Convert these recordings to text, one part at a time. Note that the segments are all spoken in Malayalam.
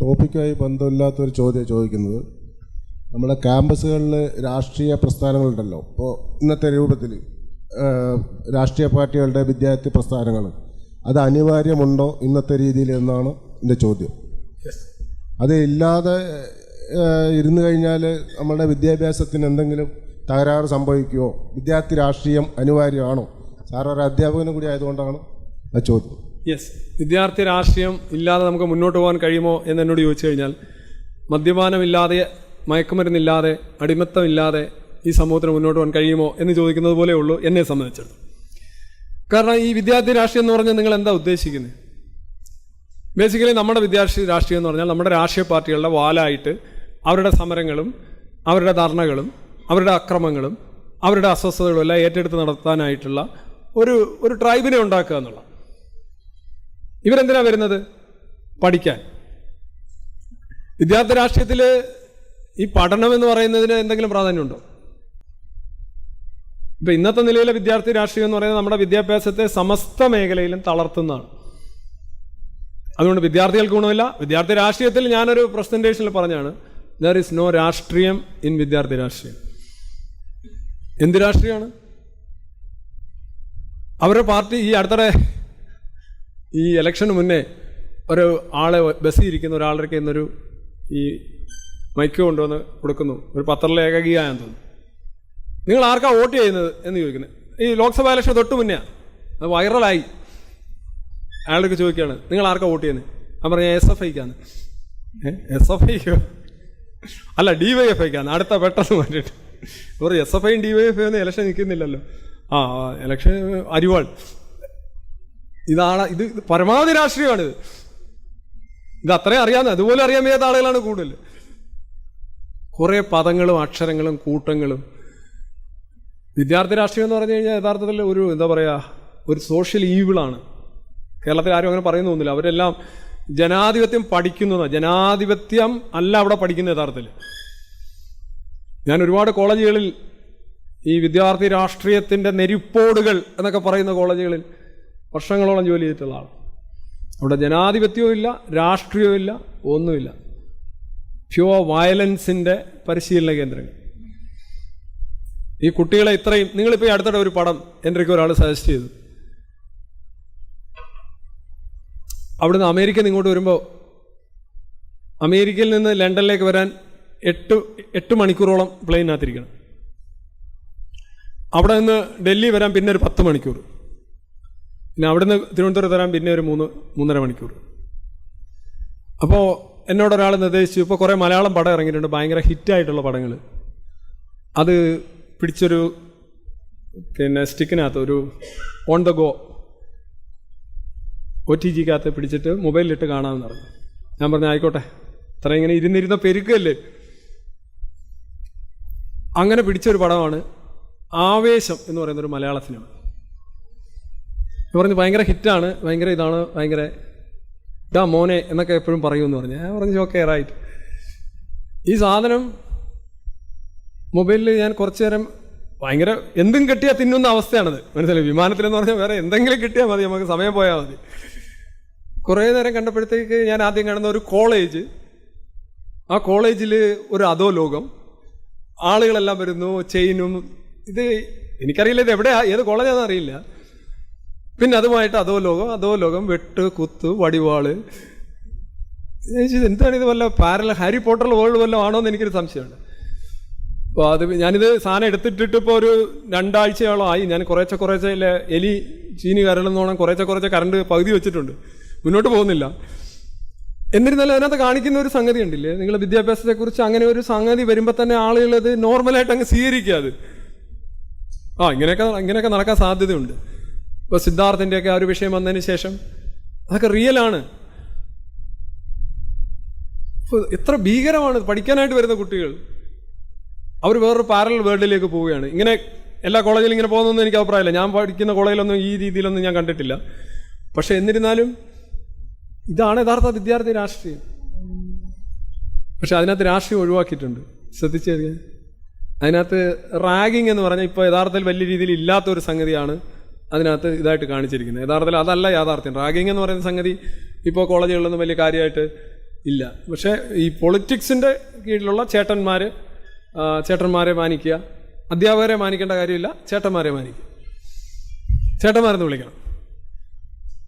ടോപ്പിക്കായി ബന്ധമില്ലാത്തൊരു ചോദ്യം ചോദിക്കുന്നത് നമ്മുടെ ക്യാമ്പസുകളിൽ രാഷ്ട്രീയ പ്രസ്ഥാനങ്ങളുണ്ടല്ലോ. ഇപ്പോൾ ഇന്നത്തെ രൂപത്തിൽ രാഷ്ട്രീയ പാർട്ടികളുടെ വിദ്യാർത്ഥി പ്രസ്ഥാനങ്ങൾ അത് അനിവാര്യമുണ്ടോ ഇന്നത്തെ രീതിയിൽ എന്നാണ് എന്റെ ചോദ്യം. അത് ഇല്ലാതെ ഇരുന്നു കഴിഞ്ഞാൽ നമ്മളുടെ വിദ്യാഭ്യാസത്തിന് എന്തെങ്കിലും തകരാറ് സംഭവിക്കുമോ വിദ്യാർത്ഥി രാഷ്ട്രീയം അനിവാര്യമാണോ? സാർ ഒരു അധ്യാപകനും കൂടി ആയതുകൊണ്ടാണ് ആ ചോദ്യം. യെസ് വിദ്യാർത്ഥി രാഷ്ട്രീയം ഇല്ലാതെ നമുക്ക് മുന്നോട്ട് പോകാൻ കഴിയുമോ എന്ന് എന്നോട് ചോദിച്ചു കഴിഞ്ഞാൽ മദ്യപാനമില്ലാതെ മയക്കുമരുന്നില്ലാതെ അടിമത്തമില്ലാതെ ഈ സമൂഹത്തിന് മുന്നോട്ട് പോകാൻ കഴിയുമോ എന്ന് ചോദിക്കുന്നത് പോലെ ഉള്ളൂ എന്നെ സംബന്ധിച്ചിടത്തോളം. കാരണം ഈ വിദ്യാർത്ഥി രാഷ്ട്രീയം എന്ന് പറഞ്ഞാൽ നിങ്ങൾ എന്താ ഉദ്ദേശിക്കുന്നത് ബേസിക്കലി നമ്മുടെ വിദ്യാർത്ഥി രാഷ്ട്രീയം എന്ന് പറഞ്ഞാൽ നമ്മുടെ രാഷ്ട്രീയ പാർട്ടികളുടെ വാലായിട്ട് അവരുടെ സമരങ്ങളും അവരുടെ ധർണകളും അവരുടെ അക്രമങ്ങളും അവരുടെ അസ്വസ്ഥതകളും എല്ലാം ഏറ്റെടുത്ത് നടത്താനായിട്ടുള്ള ഒരു ഒരു ട്രൈബിനെ ഉണ്ടാക്കുക എന്നുള്ള ഇവരെന്തിനാ വരുന്നത്? പഠിക്കാൻ. വിദ്യാർത്ഥി രാഷ്ട്രീയത്തിൽ ഈ പഠനം എന്ന് പറയുന്നതിന് എന്തെങ്കിലും പ്രാധാന്യമുണ്ടോ? ഇപ്പൊ ഇന്നത്തെ നിലയിലെ വിദ്യാർത്ഥി രാഷ്ട്രീയം എന്ന് പറയുന്നത് നമ്മുടെ വിദ്യാഭ്യാസത്തെ സമസ്ത മേഖലയിലും തളർത്തുന്നതാണ്. അതുകൊണ്ട് വിദ്യാർത്ഥികൾക്ക് ഗുണമില്ല. വിദ്യാർത്ഥി രാഷ്ട്രീയത്തിൽ ഞാനൊരു പ്രസന്റേഷനിൽ പറഞ്ഞാണ് ദർ ഇസ് നോ രാഷ്ട്രീയം ഇൻ വിദ്യാർത്ഥി രാഷ്ട്രീയം. എന്ത് രാഷ്ട്രീയമാണ്? അവരുടെ പാർട്ടി ഈ അടുത്തിടെ ഈ ഇലക്ഷന് മുന്നേ ഒരു ആളെ ബസ്സിൽ ഇരിക്കുന്ന ഒരാളുടെ ഇന്നൊരു ഈ മൈക്ക് കൊണ്ടുവന്ന് കൊടുക്കുന്നു. ഒരു പത്രത്തിലെ ഏകകീയാന്ന് തോന്നുന്നു. നിങ്ങൾ ആർക്കാ വോട്ട് ചെയ്യുന്നത് എന്ന് ചോദിക്കുന്നത് ഈ ലോക്സഭാ ഇലക്ഷൻ തൊട്ട് മുന്നേ അത് വൈറലായി അയാളൊക്കെ ചോദിക്കുകയാണ് നിങ്ങൾ ആർക്കാ വോട്ട് ചെയ്യുന്നത് ഞാൻ പറഞ്ഞ എസ് എഫ് ഐക്കാന്ന് എസ് എഫ് ഐക്കോ അല്ല ഡി വൈ എഫ് ഐക്കാന്ന് അടുത്ത പെട്ടെന്ന് മാറ്റിയിട്ട്. എസ് എഫ് ഐയും ഡി വൈ എഫ് ഐ ഒന്നും ഇലക്ഷൻ നിൽക്കുന്നില്ലല്ലോ. ആ ഇലക്ഷൻ അരിവാൾ. ഇതാണ് ഇത് പരമാവധി രാഷ്ട്രീയമാണിത് ഇത് അത്രയും അറിയാവുന്ന അതുപോലെ അറിയാൻ വയ്യാത്ത ആളുകളാണ് കൂടുതൽ. കുറേ പദങ്ങളും അക്ഷരങ്ങളും കൂട്ടങ്ങളും. വിദ്യാർത്ഥി രാഷ്ട്രീയം എന്ന് പറഞ്ഞു കഴിഞ്ഞാൽ യഥാർത്ഥത്തിൽ ഒരു എന്താ പറയുക ഒരു സോഷ്യൽ ഈവിളാണ് കേരളത്തിൽ ആരും അങ്ങനെ പറയുന്നു പറയുന്നൊന്നുമില്ല അവരെല്ലാം ജനാധിപത്യം പഠിക്കുന്നതാണ് ജനാധിപത്യം അല്ല അവിടെ പഠിക്കുന്ന യഥാർത്ഥത്തിൽ. ഞാൻ ഒരുപാട് കോളേജുകളിൽ ഈ വിദ്യാർത്ഥി രാഷ്ട്രീയത്തിന്റെ നെരിപ്പോടുകൾ എന്നൊക്കെ പറയുന്ന കോളേജുകളിൽ വർഷങ്ങളോളം ജോലി ചെയ്തിട്ടുള്ള ആൾ അവിടെ ജനാധിപത്യവും ഇല്ല രാഷ്ട്രീയവും ഇല്ല ഒന്നുമില്ല. പ്യുവർ വയലൻസിന്റെ പരിശീലന കേന്ദ്രങ്ങൾ. ഈ കുട്ടികളെ ഇത്രയും നിങ്ങളിപ്പോൾ ഈ അടുത്തിടെ ഒരു പടം എന്റെയൊക്കെ ഒരാൾ സജസ്റ്റ് ചെയ്തു. അവിടുന്ന് അമേരിക്കയിൽ നിന്ന് ഇങ്ങോട്ട് വരുമ്പോൾ അമേരിക്കയിൽ നിന്ന് ലണ്ടനിലേക്ക് വരാൻ എട്ട് എട്ട് മണിക്കൂറോളം പ്ലെയിനകത്തിരിക്കണം അവിടെ നിന്ന് ഡൽഹി വരാൻ പിന്നെ ഒരു പത്ത് മണിക്കൂർ. പിന്നെ അവിടുന്ന് തിരുവനന്തപുരത്ത് വരാൻ പിന്നെ ഒരു മൂന്ന് മൂന്നര മണിക്കൂർ. അപ്പോൾ എന്നോട് ഒരാൾ നിർദ്ദേശിച്ചു ഇപ്പോൾ കുറേ മലയാളം പടം ഇറങ്ങിയിട്ടുണ്ട് ഭയങ്കര ഹിറ്റായിട്ടുള്ള പടങ്ങൾ അത് പിടിച്ചൊരു പിന്നെ സ്റ്റിക്കിനകത്ത് ഒരു on the go O T ജിക്കകത്ത് പിടിച്ചിട്ട് മൊബൈലിലിട്ട് കാണാമെന്ന് പറഞ്ഞു. ഞാൻ പറഞ്ഞു ആയിക്കോട്ടെ ഇത്ര ഇങ്ങനെ ഇരുന്നിരുന്ന പെരുക്കല്ലേ? അങ്ങനെ പിടിച്ചൊരു പടമാണ് ആവേശം എന്ന് പറയുന്നൊരു മലയാള സിനിമ. എന്ന് പറഞ്ഞ് ഭയങ്കര ഹിറ്റാണ് ഭയങ്കര ഇതാണ് ഭയങ്കര ഇതാ മോനെ എന്നൊക്കെ എപ്പോഴും പറയുമെന്ന് പറഞ്ഞു. ഞാൻ പറഞ്ഞു ഓക്കെ റൈറ്റ്. ഈ സാധനം മൊബൈലിൽ ഞാൻ കുറച്ചു നേരം ഭയങ്കര എന്തും കിട്ടിയാൽ തിന്നുന്ന അവസ്ഥയാണത്. മനസ്സിലായി? വിമാനത്തിലെന്ന് പറഞ്ഞാൽ വേറെ എന്തെങ്കിലും കിട്ടിയാൽ മതി നമുക്ക് സമയം പോയാൽ മതി. കുറേ നേരം കണ്ടപ്പോഴത്തേക്ക് ഞാൻ ആദ്യം കാണുന്ന ഒരു കോളേജ്. ആ കോളേജിൽ ഒരു അതോ ലോകം. ആളുകളെല്ലാം വരുന്നു ചെയിനും. ഇത് എനിക്കറിയില്ല ഇത് എവിടെയാ ഏത് കോളേജാണെന്ന് അറിയില്ല. പിന്നെ അതുമായിട്ട് അതോ ലോകം അതോ ലോകം വെട്ട് കുത്ത് വടിവാൾ. എന്താണ് ഇത് വല്ല പാരല ഹാരി പോട്ടർ വേൾഡ് വല്ലതും ആണോ എന്ന് എനിക്കൊരു സംശയമുണ്ട്. അപ്പോൾ അത് ഞാനിത് സാധനം എടുത്തിട്ടിട്ട് ഇപ്പോൾ ഒരു രണ്ടാഴ്ചയോളം ആയി. ഞാൻ കുറേശ്ശെ കുറേശ്ശെ എലി ചീനി കരളെന്നോണം കുറേശ്ശെ കുറേശ്ശെ കറണ്ട് പകുതി വെച്ചിട്ടുണ്ട്. മുന്നോട്ട് പോകുന്നില്ല. എന്നിരുന്നാലും അതിനകത്ത് കാണിക്കുന്ന ഒരു സംഗതി ഉണ്ടില്ലേ നിങ്ങൾ വിദ്യാഭ്യാസത്തെക്കുറിച്ച് അങ്ങനെ ഒരു സംഗതി വരുമ്പോൾ തന്നെ ആളുകൾ അത് നോർമലായിട്ട് അങ്ങ് സ്വീകരിക്കുക അത്. ആ ഇങ്ങനെയൊക്കെ ഇങ്ങനെയൊക്കെ നടക്കാൻ സാധ്യതയുണ്ട്. ഇപ്പോൾ സിദ്ധാർത്ഥിന്റെയൊക്കെ ആ ഒരു വിഷയം വന്നതിന് ശേഷം അതൊക്കെ റിയലാണ് ഇപ്പോൾ എത്ര ഭീകരമാണ് പഠിക്കാനായിട്ട് വരുന്ന കുട്ടികൾ. അവർ വേറൊരു പാരലൽ വേൾഡിലേക്ക് പോവുകയാണ്. ഇങ്ങനെ എല്ലാ കോളേജിലും ഇങ്ങനെ പോകുന്നൊന്നും എനിക്ക് അഭിപ്രായമില്ല. ഞാൻ പഠിക്കുന്ന കോളേജിലൊന്നും ഈ രീതിയിലൊന്നും ഞാൻ കണ്ടിട്ടില്ല. പക്ഷെ എന്നിരുന്നാലും ഇതാണ് യഥാർത്ഥ വിദ്യാർത്ഥി രാഷ്ട്രീയം. പക്ഷെ അതിനകത്ത് രാഷ്ട്രീയം ഒഴിവാക്കിയിട്ടുണ്ട്. ശ്രദ്ധിച്ചറിയാൻ അതിനകത്ത് റാഗിങ് എന്ന് പറഞ്ഞാൽ ഇപ്പോൾ യഥാർത്ഥത്തിൽ വലിയ രീതിയിൽ ഇല്ലാത്തൊരു സംഗതിയാണ് അതിനകത്ത് ഇതായിട്ട് കാണിച്ചിരിക്കുന്നത്. യഥാർത്ഥത്തിൽ അതല്ല യാഥാർത്ഥ്യം. റാഗിങ് എന്ന് പറയുന്ന സംഗതി ഇപ്പോൾ കോളേജുകളിലൊന്നും വലിയ കാര്യമായിട്ട് ഇല്ല. പക്ഷേ ഈ പൊളിറ്റിക്സിന്റെ കീഴിലുള്ള ചേട്ടന്മാർ ചേട്ടന്മാരെ മാനിക്കുക അധ്യാപകരെ മാനിക്കേണ്ട കാര്യമില്ല ചേട്ടന്മാരെ മാനിക്കുക. ചേട്ടന്മാരെന്ന് വിളിക്കണം.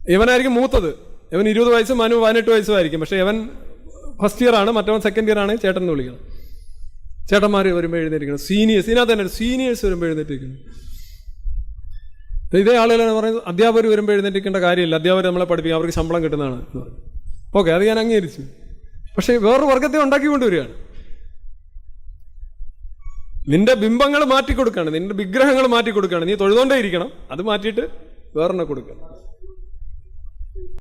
ഇവനായിരിക്കും മൂത്തത്. ഇവൻ ഇരുപത് വയസ്സും മനു പതിനെട്ട് വയസ്സും ആയിരിക്കും. പക്ഷേ ഇവൻ ഫസ്റ്റ് ഇയർ ആണ് മറ്റവൻ സെക്കൻഡ് ഇയർ ആണ് ചേട്ടൻ എന്ന് വിളിക്കണം. ചേട്ടന്മാർ വരുമ്പോൾ എഴുന്നേറ്റിരിക്കണം. സീനിയേഴ്സ് ഇതിനകത്ത് തന്നെ സീനിയേഴ്സ് വരുമ്പോൾ എഴുന്നേറ്റിരിക്കണം. ഇതേ ആളുകളാണ് പറയുന്നത് അധ്യാപകർ വരുമ്പോൾ എഴുന്നേറ്റിരിക്കേണ്ട കാര്യമില്ല അധ്യാപകർ നമ്മളെ പഠിപ്പിക്കും അവർക്ക് ശമ്പളം കിട്ടുന്നതാണ് എന്ന് പറഞ്ഞു. ഓക്കെ അത് ഞാൻ അംഗീകരിച്ചു. പക്ഷേ വേറൊരു വർഗത്തെ ഉണ്ടാക്കി കൊണ്ടുവരികയാണ് നിന്റെ ബിംബങ്ങൾ മാറ്റി കൊടുക്കുകയാണ് നിന്റെ വിഗ്രഹങ്ങൾ മാറ്റി കൊടുക്കുകയാണ് നീ തൊഴുതോണ്ടേ ഇരിക്കണം അത് മാറ്റിയിട്ട് വേറെണ്ണം കൊടുക്കണം